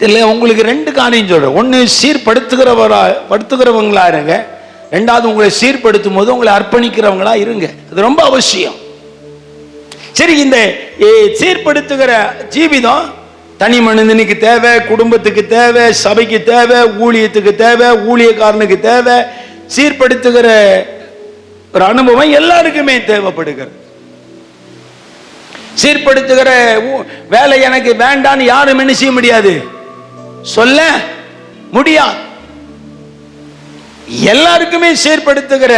இல்லை உங்களுக்கு ரெண்டு காரியம் சொல்கிறேன் ஒன்று சீர்படுத்துகிறவரா படுத்துகிறவங்களா இருங்க. ரெண்டாவது உங்களை சீர்படுத்தும் போது உங்களை அர்ப்பணிக்கிறவங்களா இருங்க. அது ரொம்ப அவசியம். சரி இந்த ஏ, சீர்படுத்துகிற ஜீவிதம் தனி மனிதனுக்கு தேவை குடும்பத்துக்கு தேவை சபைக்கு தேவை ஊழியத்துக்கு தேவை ஊழியக்காரனுக்கு தேவை. சீர்படுத்துகிற ஒரு அனுபவம் எல்லாருக்குமே தேவைப்படுகிறது. சீர்படுத்துகிற ஊ- வேலை எனக்கு வேண்டான்னு யாரும் என்ன செய்ய முடியாது? சொல்ல முடியாது. எல்லாருக்குமே சீர்படுத்துகிற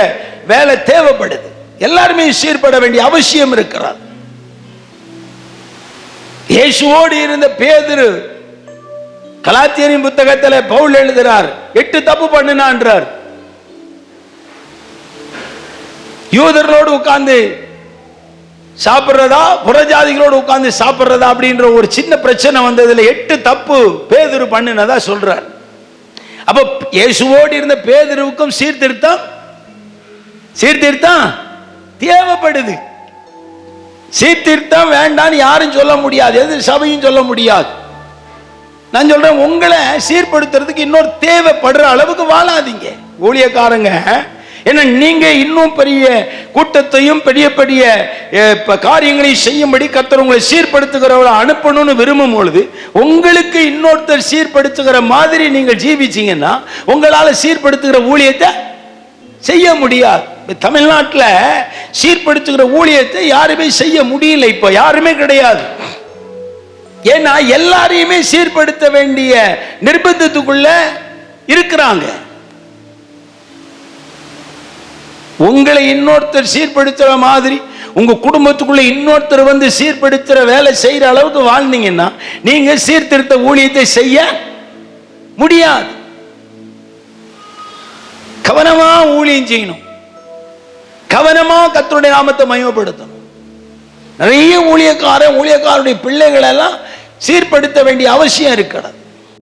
வேலை தேவைப்படுது. எல்லாருமே சீர்பட வேண்டிய அவசியம் இருக்கிறார் இயேசுவோடு இருந்த பேதிரு கலாத்தியரின் புத்தகத்தில் பவுல் எழுதுறார் எட்டு தப்பு பண்ணினான்றார். யூதர்களோடு உட்கார்ந்து சாப்பிட்றதா? புறஜாதிகளோடு உட்காந்து சாப்பிட்றதா? அப்படின்ற ஒரு சின்ன பிரச்சனை வந்ததில் எட்டு தப்பு பேதுரு பண்ணினதா சொல்றார். அப்போ இயேசுவோடு இருந்த பேதுருவுக்கும் சீர்திருத்தம்? சீர்திருத்தம் தேவைப்படுது. சீர்திருத்தம் வேண்டான்னு யாரும் சொல்ல முடியாது. எது சபையும் சொல்ல முடியாது. நான் சொல்றேன் உங்களை சீர்படுத்துறதுக்கு இன்னொரு தேவைப்படுற அளவுக்கு வாழாதீங்க. ஊழியக்காரங்க ஏன்னா நீங்க இன்னும் பெரிய கூட்டத்தையும் பெரிய பெரிய காரியங்களையும் செய்யும்படி கத்தர் உங்களை சீர்படுத்துகிறவரை அனுப்பணும்னு விரும்பும் பொழுது உங்களுக்கு இன்னொருத்தர் சீர்படுத்துகிற மாதிரி நீங்கள் ஜீவிச்சிங்கன்னா உங்களால் சீர்படுத்துகிற ஊழியத்தை செய்ய முடியாது. தமிழ்நாட்டில் சீர்படுத்துகிற ஊழியத்தை யாருமே செய்ய முடியல இப்போ யாருமே கிடையாது. ஏன்னா எல்லாரையுமே சீர்படுத்த வேண்டிய நிர்பந்தத்துக்குள்ள இருக்கிறாங்க. உங்களை இன்னொருத்தர் சீர்படுத்துகிற மாதிரி உங்கள் குடும்பத்துக்குள்ளே இன்னொருத்தர் வந்து சீர்படுத்துகிற வேலை செய்கிற அளவுக்கு வாழ்ந்தீங்கன்னா நீங்கள் சீர்திருத்த ஊழியத்தை செய்ய முடியாது. கவனமாக ஊழியம் செய்யணும். கவனமாக கத்தருடைய நாமத்தை மயமப்படுத்தணும் நிறைய ஊழியக்காரன் ஊழியக்காரருடைய பிள்ளைகளெல்லாம் சீர்படுத்த வேண்டிய அவசியம் இருக்கிறது.